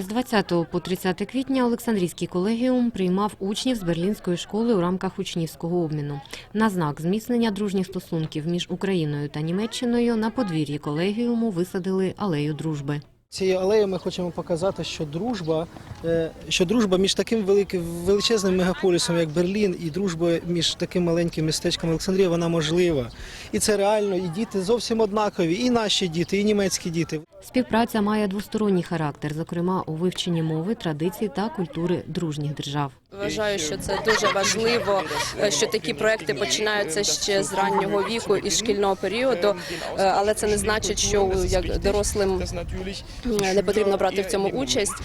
З 20 по 30 квітня Олександрійський колегіум приймав учнів з берлінської школи у рамках учнівського обміну. На знак зміцнення дружніх стосунків між Україною та Німеччиною на подвір'ї колегіуму висадили алею дружби. Цією алеєю ми хочемо показати, що дружба, е, що дружба між таким великим величезним мегаполісом, як Берлін, і дружба між таким маленьким містечком Олександрія, вона можлива. І це реально, і діти зовсім однакові, і наші діти, і німецькі діти. Співпраця має двосторонній характер, зокрема у вивченні мови, традицій та культури дружніх держав. Вважаю, що це дуже важливо, що такі проекти починаються ще з раннього віку і шкільного періоду, але це не значить, що як дорослим не потрібно брати в цьому участь.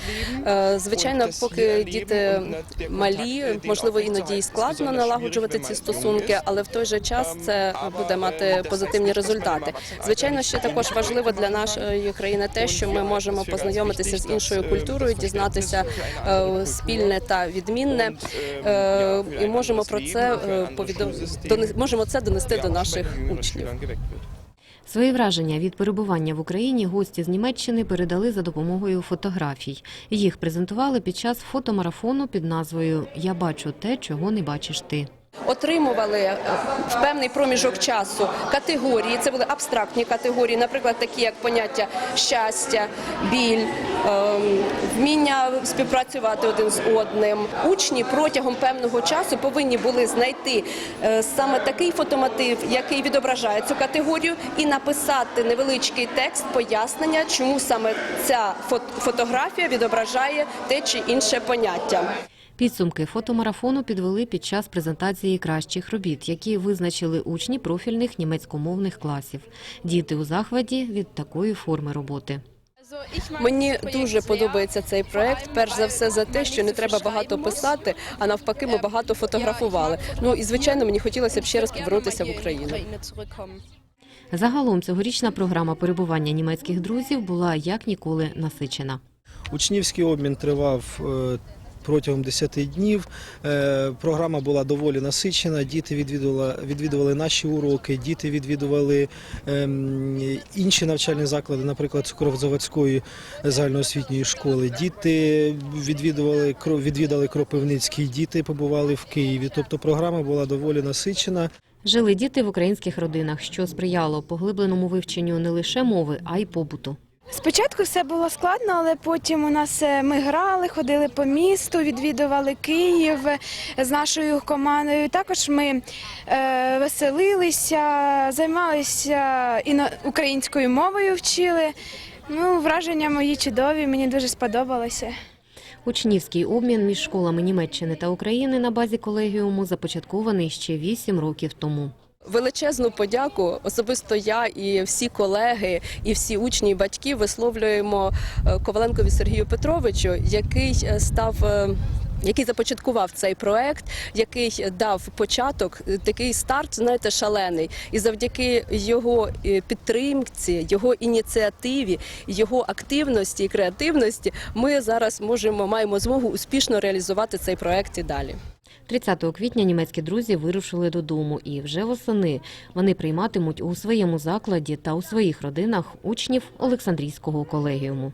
Е, Звичайно, поки діти малі, можливо, іноді і складно налагоджувати ці стосунки, але в той же час це буде мати позитивні результати. Звичайно, ще також важливо для нашої країни те, що ми можемо познайомитися з іншою культурою, дізнатися е, спільне та відмінне, е, і можемо про це е, повідом- можемо це донести до наших учнів. Свої враження від перебування в Україні гості з Німеччини передали за допомогою фотографій. Їх презентували під час фотомарафону під назвою Я бачу те, чого не бачиш ти. Отримували е, в певний проміжок часу категорії. Це були абстрактні категорії, наприклад, такі як поняття щастя, біль, ем, вміння співпрацювати один з одним. Учні протягом певного часу повинні були знайти е, саме такий фотомотив, який відображає цю категорію, і написати невеличкий текст пояснення, чому саме ця фот- фотографія відображає те чи інше поняття. Підсумки фотомарафону підвели під час презентації кращих робіт, які визначили учні профільних німецькомовних класів. Діти у захваті від такої форми роботи. Мені дуже подобається цей проект. Перш за все за те, що не треба багато писати, а навпаки, ми багато фотографували. Ну і звичайно, мені хотілося б ще раз повернутися в Україну. Загалом цьогорічна програма перебування німецьких друзів була як ніколи насичена. Учнівський обмін тривав е, протягом 10 днів. Е, Програма була доволі насичена. Діти відвідували, відвідували наші уроки, діти відвідували ем, інші навчальні заклади, наприклад, Цукровозаводської загальноосвітньої школи. Діти відвідували відвідали Кропивницький, діти побували в Києві. Тобто програма була доволі насичена. Жили діти в українських родинах, що сприяло поглибленому вивченню не лише мови, а й побуту. Спочатку все було складно, але потім у нас е, ми грали, ходили по місту, відвідували Київ е, з нашою командою. Також ми е, веселилися, займалися іно... українською мовою, вчили. Ну, враження мої чудові, мені дуже сподобалося. Учнівський обмін між школами Німеччини та України на базі колегіуму започаткований ще вісім років тому. Величезну подяку особисто я і всі колеги, і всі учні і батьки висловлюємо е, Коваленкові Сергію Петровичу, який е, став. Який започаткував цей проект, який дав початок, е, такий старт, знаєте, шалений, і завдяки його е, підтримці, його ініціативі, його активності і креативності, ми зараз можемо маємо змогу успішно реалізувати цей проект і далі. 30 квітня німецькі друзі вирушили додому, і вже восени вони прийматимуть у своєму закладі та у своїх родинах учнів Олександрійського колегіуму.